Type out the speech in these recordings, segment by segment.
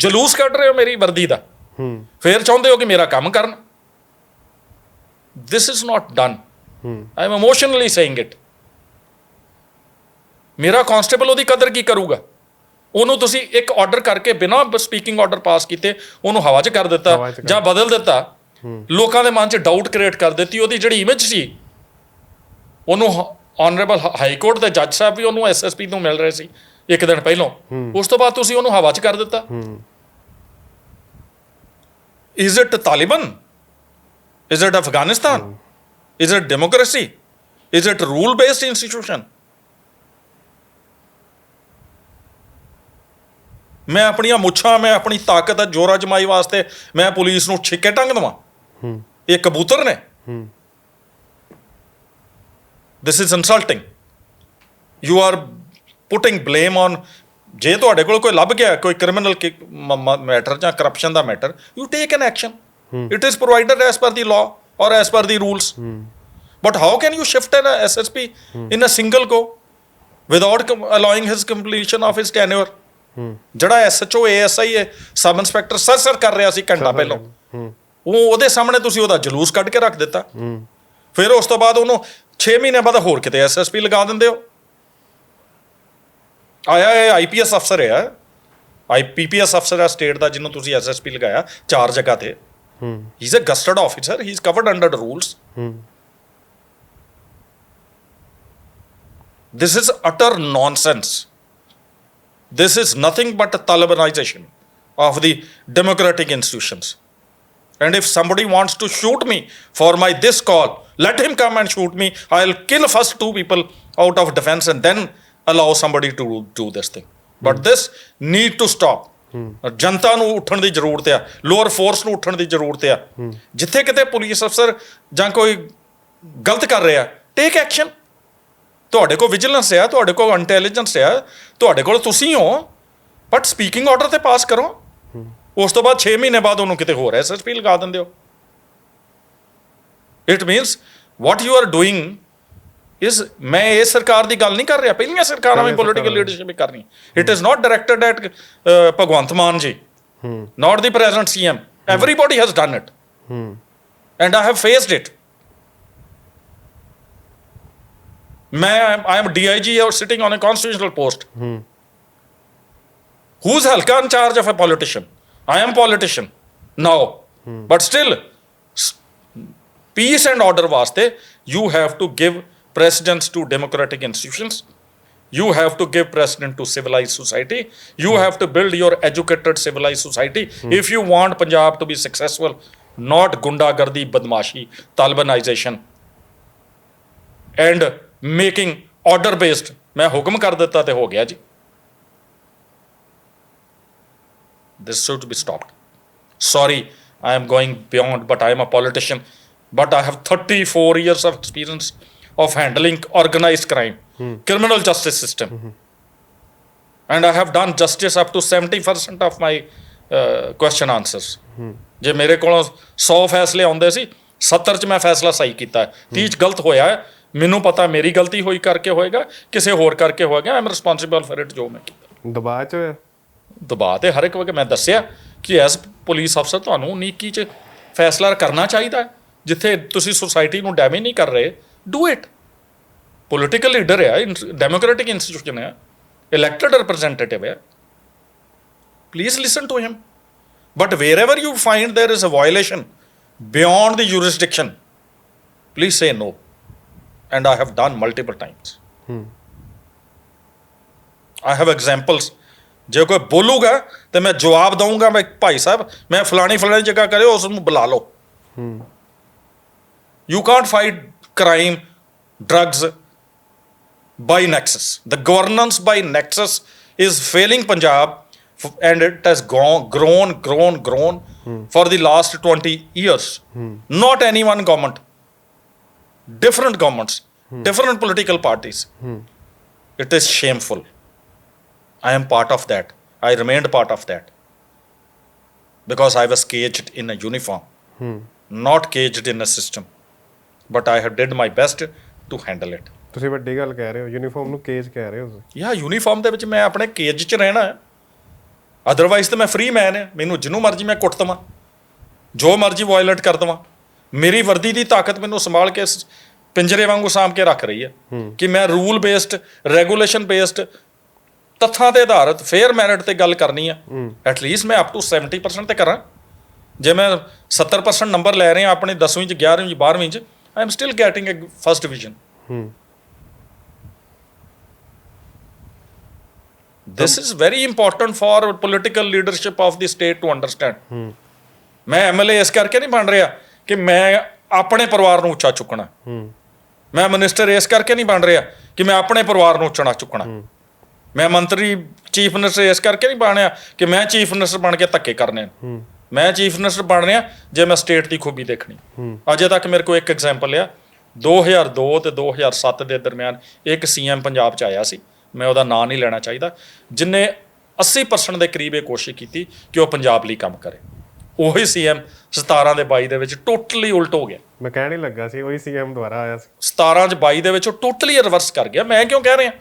ਜਲੂਸ ਕੱਢ ਰਹੇ ਹੋ ਮੇਰੀ ਵਰਦੀ ਦਾ। ਹੂੰ। ਫਿਰ ਚਾਹੁੰਦੇ ਹੋ ਕਿ ਮੇਰਾ ਕੰਮ ਕਰਨ। This is not done ਹੂੰ। I am emotionally saying it ਮੇਰਾ ਕਾਂਸਟੇਬਲ ਉਹਦੀ ਕਦਰ ਕੀ ਕਰੂਗਾ? ਉਹਨੂੰ ਤੁਸੀਂ ਇੱਕ ਆਰਡਰ ਕਰਕੇ ਬਿਨਾਂ ਸਪੀਕਿੰਗ ਆਰਡਰ ਪਾਸ ਕੀਤੇ ਉਹਨੂੰ ਹਵਾ 'ਚ ਕਰ ਦਿੱਤਾ ਜਾਂ ਬਦਲ ਦਿੱਤਾ। ਲੋਕਾਂ ਦੇ ਮਨ 'ਚ ਡਾਊਟ ਕ੍ਰੀਏਟ ਕਰ ਦਿੱਤੀ। ਉਹਦੀ ਜਿਹੜੀ ਇਮੇਜ ਸੀ ਉਹਨੂੰ ਆਨਰੇਬਲ ਹਾਈ ਕੋਰਟ ਦੇ ਜੱਜ ਸਾਹਿਬ ਵੀ ਉਹਨੂੰ ਐਸਐਸਪੀ ਤੋਂ ਮਿਲ ਰਹੇ ਸੀ ਇੱਕ ਦਿਨ ਪਹਿਲਾਂ। ਉਸ ਤੋਂ ਬਾਅਦ ਤੁਸੀਂ ਉਹਨੂੰ ਹਵਾ 'ਚ ਕਰ ਦਿੱਤਾ। Is it Taliban? Is it Afghanistan? Is it democracy? Is it rule based institution? ਮੈਂ ਆਪਣੀਆਂ ਮੁੱਛਾਂ ਮੈਂ ਆਪਣੀ ਤਾਕਤ ਦਾ ਜੋਰ ਅਜਮਾਈ ਵਾਸਤੇ ਮੈਂ ਪੁਲਿਸ ਨੂੰ ਛਿੱਕੇ ਟੰਗ ਦਵਾਂ ਹੂੰ ਇਹ ਕਬੂਤਰ ਨੇ ਹੂੰ this is insulting you are putting blame on ਜੇ ਤੁਹਾਡੇ ਕੋਲ ਕੋਈ ਲੱਭ ਗਿਆ ਕੋਈ ਕ੍ਰਿਮੀਨਲ ਮੈਟਰ ਜਾਂ corruption the matter you take an action it is provided as per the law or as per the rules but how can you shift an SSP in a single go without allowing his completion of his tenure ਜਿਹੜਾ SHO ASI ਹੈ sub inspector sir sir ਕਰ ਰਿਹਾ ਸੀ ਘੰਟਾ ਪਹਿਲਾਂ। ਉਹ ਉਹਦੇ ਸਾਹਮਣੇ ਤੁਸੀਂ ਉਹਦਾ ਜਲੂਸ ਕੱਢ ਕੇ ਰੱਖ ਦਿੱਤਾ। ਫਿਰ ਉਸ ਤੋਂ ਬਾਅਦ ਉਹਨੂੰ 6 ਮਹੀਨੇ ਬਾਅਦ ਹੋਰ ਕਿਤੇ ਐਸਐਸਪੀ ਲਗਾ ਦਿੰਦੇ ਹੋ। ਆਇਆ ਇਹ ਆਈਪੀਐਸ ਅਫਸਰ ਹੈ ਆਈਪੀਪੀਐਸ ਅਫਸਰ ਹੈ ਸਟੇਟ ਦਾ ਜਿਹਨੂੰ ਤੁਸੀਂ ਐਸਐਸਪੀ ਲਗਾਇਆ ਚਾਰ ਜਗ੍ਹਾ ਤੇ ਹੂੰ he is a gazetted officer he is covered under rules ਹੂੰ this is utter nonsense this is nothing but talibanization of the democratic institutions and if somebody wants to shoot me for my this call let him come and shoot me i'll kill first two people out of defense and then allow somebody to do this thing. But this need to stop. ਜਨਤਾ ਨੂੰ ਉੱਠਣ ਦੀ ਜ਼ਰੂਰਤ ਆ lower force ਨੂੰ ਉੱਠਣ ਦੀ ਜ਼ਰੂਰਤ ਆ ਜਿੱਥੇ ਕਿਤੇ ਪੁਲਿਸ ਅਫਸਰ ਜਾਂ ਕੋਈ ਗਲਤ ਕਰ ਰਿਹਾ ਟੇਕ ਐਕਸ਼ਨ ਤੁਹਾਡੇ ਕੋਲ ਵਿਜੀਲੈਂਸ ਹੈ ਤੁਹਾਡੇ ਕੋਲ ਇੰਟੈਲੀਜੈਂਸ ਹੈ ਤੁਹਾਡੇ ਕੋਲ ਤੁਸੀਂ ਹੋ ਬਟ ਸਪੀਕਿੰਗ ਆਰਡਰ ਤੇ ਪਾਸ ਕਰੋ ਉਸ ਤੋਂ ਬਾਅਦ 6 ਮਹੀਨੇ ਬਾਅਦ ਉਹਨੂੰ ਕਿਤੇ ਹੋਰ ਐਸਐਸਪੀ ਲਗਾ ਦਿੰਦੇ ਹੋ it means what you are doing ਇਸ ਮੈਂ ਇਹ ਸਰਕਾਰ ਦੀ ਗੱਲ ਨਹੀਂ ਕਰ ਰਿਹਾ ਪਹਿਲੀਆਂ ਸਰਕਾਰਾਂ ਵੀ ਪੋਲੀਟੀਕਲ। ਲੀਡਰਸ਼ਿਪ ਕਰ ਰਹੀਆਂ it is not directed at Bhagwant Mann ji ਹੂੰ not the present CM. Everybody has done it, ਹੂੰ and I have faced it. मैं I am DIG or sitting on a constitutional post. ਹੂੰ Who's halka in charge of a politician? I am politician now, but still, s- peace and order vaste, you have to give precedence to democratic institutions. You have to give precedence to civilized society. You have to build your educated civilized society if you want Punjab to be successful, not gundagardi, badmashi, Talibanization, and making order based. ਮੈਂ ਹੁਕਮ ਕਰ ਦਿੱਤਾ ਤੇ ਹੋ ਗਿਆ ਜੀ This should be stopped. Sorry, I am going beyond, but I am a politician. But I have 34 years of experience of handling organized crime, criminal justice system. And I have done justice up to 70% of my uh, question answers. ਜੇ ਮੇਰੇ ਕੋਲੋਂ 100 ਫੈਸਲੇ ਆਉਂਦੇ ਸੀ 70 ਚ ਮੈਂ ਫੈਸਲਾ ਸਹੀ ਕੀਤਾ ਹੈ 30 ਚ ਗਲਤ ਹੋਇਆ ਹੈ ਮੈਨੂੰ ਪਤਾ ਮੇਰੀ ਗਲਤੀ ਹੋਈ ਕਰਕੇ ਹੋਏਗਾ ਕਿਸੇ ਹੋਰ ਕਰਕੇ ਹੋਏਗਾ I am responsible for it ਜੋ ਮੈਂ ਕੀਤਾ ਦਬਾਅ ਚ ਹੋਇਆ ਦਬਾਅ ਤੇ ਹਰ ਇੱਕ ਵਕਤ ਮੈਂ ਦੱਸਿਆ ਕਿ ਐਸ ਪੁਲਿਸ ਅਫਸਰ ਤੁਹਾਨੂੰ ਨੀਕੀ 'ਚ ਫੈਸਲਾ ਕਰਨਾ ਚਾਹੀਦਾ ਹੈ। ਜਿੱਥੇ ਤੁਸੀਂ ਸੁਸਾਇਟੀ ਨੂੰ ਡੈਮੇਜ ਨਹੀਂ ਕਰ ਰਹੇ ਡੂ ਇਟ ਪੋਲੀਟੀਕਲ ਲੀਡਰ ਹੈ ਡੈਮੋਕ੍ਰੈਟਿਕ ਇੰਸਟੀਟਿਊਸ਼ਨ ਹੈ ਇਲੈਕਟਡ ਰਿਪਰੈਜ਼ੈਂਟੇਟਿਵ ਹੈ please listen to him but wherever you find there is a violation beyond the jurisdiction please say no and i have done multiple times ਹੂੰ I have examples ਜੇ ਕੋਈ ਬੋਲੂਗਾ ਤੇ ਮੈਂ ਜਵਾਬ ਦਊਂਗਾ ਮੈਂ ਭਾਈ ਸਾਹਿਬ ਮੈਂ ਫਲਾਣੀ ਫਲਾਣੀ ਜਗ੍ਹਾ ਕਰਿਓ ਉਸ ਨੂੰ ਬੁਲਾ ਲਓ ਹੂੰ you Kant fight crime, drugs by nexus. The governance by nexus is failing Punjab and it has gone, grown, grown, grown hmm. for the last 20 years. Hmm. Not any one government, different governments, hmm. different political parties. Hmm. It is shameful. I am part of that. I remained part of that because I was caged in a uniform, hmm. not caged in a system. But I have did my best to handle it. ਤੁਸੀਂ ਵੱਡੀ ਗੱਲ ਕਹਿ ਰਹੇ ਹੋ uniform ਨੂੰ cage ਕਹਿ ਰਹੇ ਹੋ ਤੁਸੀਂ। ਯਾ ਯੂਨੀਫਾਰਮ ਦੇ ਵਿੱਚ ਮੈਂ ਆਪਣੇ ਕੇਜ 'ਚ ਰਹਿਣਾ ਹੈ। ਅਦਰਵਾਈਜ਼ ਤਾਂ ਮੈਂ ਫ੍ਰੀ ਮੈਨ ਹਾਂ। ਮੈਨੂੰ ਜਿਹਨੂੰ ਮਰਜ਼ੀ ਮੈਂ ਕੁੱਟ ਦੇਵਾਂ। ਜੋ ਮਰਜ਼ੀ ਵਾਇਲੇਟ ਕਰ ਦੇਵਾਂ। ਮੇਰੀ ਵਰਦੀ ਦੀ ਤਾਕਤ ਮੈਨੂੰ ਸੰਭਾਲ ਕੇ ਪਿੰਜਰੇ ਵਾਂਗੂ ਸਾਂਭ ਕੇ ਰੱਖ ਰਹੀ ਹੈ। ਕਿ ਮੈਂ ਰੂਲ ਬੇਸਡ ਰੈਗੂਲੇਸ਼ਨ ਬੇਸਡ ਤੱਥਾਂ ਦੇ ਆਧਾਰਿਤ ਫੇਅਰ ਮੈਰਿਟ ਤੇ ਗੱਲ ਕਰਨੀ ਆ ਐਟ ਲੀਸਟ ਮੈਂ ਅਪ ਟੂ 70% ਤੇ ਕਰਾਂ। ਜੇ ਮੈਂ 70% ਨੰਬਰ ਲੈ ਰਿਹਾ ਆਪਣੇ 10ਵੀਂ ਚ 11ਵੀਂ ਚ 12ਵੀਂ ਚ I am still getting a first division ਹੂੰ this is very important for political leadership of the state to understand. ਮੈਂ ਐਮਐਲਏ ਇਸ ਕਰਕੇ ਨਹੀਂ ਬਣ ਰਿਹਾ ਕਿ ਮੈਂ ਆਪਣੇ ਪਰਿਵਾਰ ਨੂੰ ਉੱਚਾ ਚੁੱਕਣਾ ਹੂੰ ਮੈਂ ਮਿਨਿਸਟਰ ਇਸ ਕਰਕੇ ਨਹੀਂ ਬਣ ਰਿਹਾ ਕਿ ਮੈਂ ਆਪਣੇ ਪਰਿਵਾਰ ਨੂੰ ਉੱਚਾ ਚੁੱਕਣਾ ਮੈਂ ਮੰਤਰੀ ਚੀਫ ਮਿਨਿਸਟਰ ਇਸ ਕਰਕੇ ਨਹੀਂ ਬਣਿਆ ਕਿ ਮੈਂ ਚੀਫ ਮਿਨਿਸਟਰ ਬਣ ਕੇ ਧੱਕੇ ਕਰਨੇ ਮੈਂ ਚੀਫ ਮਿਨਿਸਟਰ ਬਣ ਰਿਹਾ ਜੇ ਮੈਂ ਸਟੇਟ ਦੀ ਖੂਬੀ ਦੇਖਣੀ। ਅਜੇ ਤੱਕ ਮੇਰੇ ਕੋਲ ਇੱਕ ਐਗਜ਼ਾਮਪਲ ਆ। 2002 ਤੇ 2007 ਦੇ ਦਰਮਿਆਨ ਇੱਕ ਸੀਐਮ ਪੰਜਾਬ ਚ ਆਇਆ ਸੀ। ਮੈਂ ਉਹਦਾ ਨਾਂ ਨਹੀਂ ਲੈਣਾ ਚਾਹੀਦਾ। ਜਿਨੇ 80% ਦੇ ਕਰੀਬ ਇਹ ਕੋਸ਼ਿਸ਼ ਕੀਤੀ ਕਿ ਉਹ ਪੰਜਾਬ ਲਈ ਕੰਮ ਕਰੇ। ਉਹੀ ਸੀਐਮ 17 ਦੇ 22 ਦੇ ਵਿੱਚ ਟੋਟਲੀ ਉਲਟ ਹੋ ਗਿਆ। ਮੈਂ ਕਹਿਣ ਹੀ ਲੱਗਾ ਸੀ ਉਹੀ ਸੀਐਮ ਦੁਆਰਾ ਆਇਆ ਸੀ। 17 ਚ 22 ਦੇ ਵਿੱਚ ਉਹ ਟੋਟਲੀ ਰਿਵਰਸ ਕਰ ਗਿਆ। ਮੈਂ ਕਿਉਂ ਕਹਿ ਰਿਹਾ?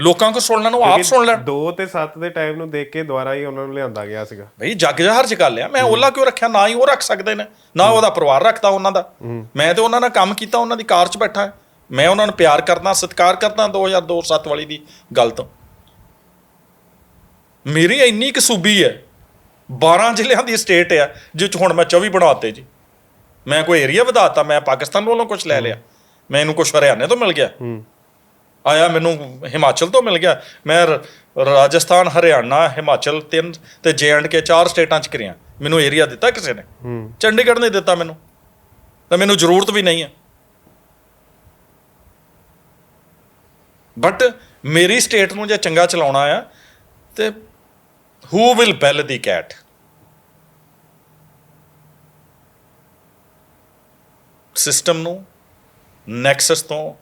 ਲੋਕਾਂ ਕੋ ਸੁਣਨ ਨੂੰ ਆਪ ਸੁਣ ਲੈਣ। 2 ਤੇ 7 ਦੇ ਟਾਈਮ ਨੂੰ ਦੇਖ ਕੇ ਦੁਆਰਾ ਹੀ ਉਹਨਾਂ ਨੂੰ ਲਿਆਂਦਾ ਗਿਆ ਸੀਗਾ। ਬਈ ਜੱਗ ਜਹਰ ਚ ਗੱਲ ਆ ਮੈਂ ਉਹਲਾ ਕਿਉਂ ਰੱਖਿਆ? ਨਾ ਹੀ ਉਹ ਰੱਖ ਸਕਦੇ ਨੇ ਨਾ ਉਹਦਾ ਪਰਿਵਾਰ ਰੱਖਦਾ ਉਹਨਾਂ ਦਾ। ਮੈਂ ਤੇ ਉਹਨਾਂ ਨਾਲ ਕੰਮ ਕੀਤਾ ਉਹਨਾਂ ਦੀ ਕਾਰ 'ਚ ਬੈਠਾ। ਹਾਂ। ਮੈਂ ਉਹਨਾਂ ਨੂੰ ਪਿਆਰ ਕਰਦਾ ਸਤਿਕਾਰ ਕਰਦਾ 2002 7 ਵਾਲੀ ਦੀ ਗੱਲ ਤੋਂ। ਮੇਰੀ ਇੰਨੀ ਕੁ ਸੂਬੀ ਹੈ 12 ਜ਼ਿਲ੍ਹਿਆਂ ਦੀ ਸਟੇਟ ਆ ਜਿਸ 'ਚ ਹੁਣ ਮੈਂ 24 ਬਣਾਤੇ ਜੀ। ਮੈਂ ਕੋਈ ਏਰੀਆ ਵਧਾਤਾ ਮੈਂ ਪਾਕਿਸਤਾਨ ਵੱਲੋਂ ਕੁਝ ਲੈ ਲਿਆ। ਮੈਨੂੰ ਕੁਝ ਹਰਿਆਣੇ ਤੋਂ ਮਿਲ ਗਿਆ। ਹੂੰ। ਆਇਆ ਮੈਨੂੰ ਹਿਮਾਚਲ ਤੋਂ ਮਿਲ ਗਿਆ। ਮੈਂ ਰ- ਰਾਜਸਥਾਨ ਹਰਿਆਣਾ ਹਿਮਾਚਲ ਤਿੰਨ ਤੇ ਜੇ ਐਂਡ ਕੇ ਚਾਰ ਸਟੇਟਾਂ ਚ ਕਰਿਆ। ਮੈਨੂੰ ਏਰੀਆ ਦਿੱਤਾ ਕਿਸੇ ਨੇ। ਹੂੰ। ਚੰਡੀਗੜ੍ਹ ਨੇ ਦਿੱਤਾ ਮੈਨੂੰ। ਤਾਂ ਮੈਨੂੰ ਜ਼ਰੂਰਤ ਵੀ ਨਹੀਂ ਹੈ। ਬਟ ਮੇਰੀ ਸਟੇਟ ਨੂੰ ਜੇ ਚੰਗਾ ਚਲਾਉਣਾ ਆ ਤੇ who will bell the cat system ਨੂੰ ਨੈਕਸਸ ਤੋਂ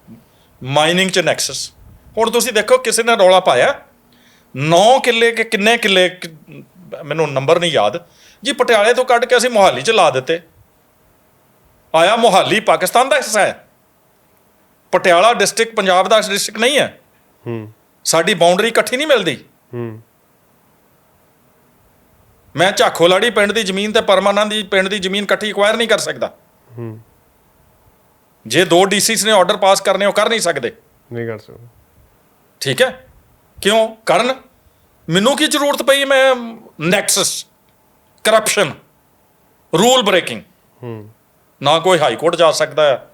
ਮਾਈਨਿੰਗ ਚ ਨੈਕਸਸ ਹੁਣ ਤੁਸੀਂ ਦੇਖੋ ਕਿਸੇ ਨੇ ਰੌਲਾ ਪਾਇਆ 9 ਕਿੱਲੇ ਕਿ ਕਿੰਨੇ ਕਿੱਲੇ ਮੈਨੂੰ ਨੰਬਰ ਨਹੀਂ ਯਾਦ ਜੀ ਪਟਿਆਲੇ ਤੋਂ ਕੱਢ ਕੇ ਅਸੀਂ ਮੋਹਾਲੀ ਚ ਲਾ ਦਿੱਤੇ। ਆਇਆ ਮੋਹਾਲੀ ਪਾਕਿਸਤਾਨ ਦਾ ਹਿੱਸਾ ਹੈ। ਪਟਿਆਲਾ ਡਿਸਟ੍ਰਿਕਟ ਪੰਜਾਬ ਦਾ ਡਿਸਟ੍ਰਿਕਟ ਨਹੀਂ ਹੈ। ਹੂੰ। ਸਾਡੀ ਬਾਉਂਡਰੀ ਇਕੱਠੀ ਨਹੀਂ ਮਿਲਦੀ। ਹੂੰ। ਮੈਂ ਝਾਖੋਲਾੜੀ ਪਿੰਡ ਦੀ ਜ਼ਮੀਨ ਤੇ ਪਰਮਾਨੰਦ ਦੀ ਪਿੰਡ ਦੀ ਜ਼ਮੀਨ ਇਕੱਠੀ ਐਕਵਾਇਰ ਨਹੀਂ ਕਰ ਸਕਦਾ। ਹੂੰ। ਜੇ ਦੋ ਡੀਸੀਸ ਨੇ ਆਰਡਰ ਪਾਸ ਕਰਨੇ ਉਹ ਕਰ ਨਹੀਂ ਸਕਦੇ। ਨਹੀਂ ਕਰ ਸਕਦਾ। ਠੀਕ ਹੈ? ਕਿਉਂ? ਕਰਨ? ਮੈਨੂੰ ਕੀ ਜ਼ਰੂਰਤ ਪਈ ਮੈਂ ਨੈਕਸਸ ਕਰਪਸ਼ਨ ਰੂਲ ਬ੍ਰੇਕਿੰਗ ਹੂੰ। ਨਾ ਕੋਈ ਹਾਈ ਕੋਰਟ ਜਾ ਸਕਦਾ ਹੈ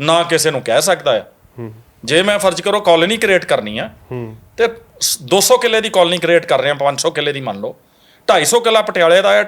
ਨਾ ਕਿਸੇ ਨੂੰ ਕਹਿ ਸਕਦਾ ਹੈ। ਹੂੰ। ਜੇ ਮੈਂ ਫਰਜ਼ ਕਰੋ ਕਾਲੋਨੀ ਕ੍ਰੀਏਟ ਕਰਨੀ ਆ ਹੂੰ। ਤੇ ਸ- 200 ਕਿੱਲੇ ਦੀ ਕਾਲੋਨੀ ਕ੍ਰੀਏਟ ਕਰ ਰਹੇ ਆ 500 ਕਿੱਲੇ ਦੀ ਮੰਨ ਲਓ। 250 ਕਿੱਲਾ ਪਟਿਆਲੇ ਦਾ ਹੈ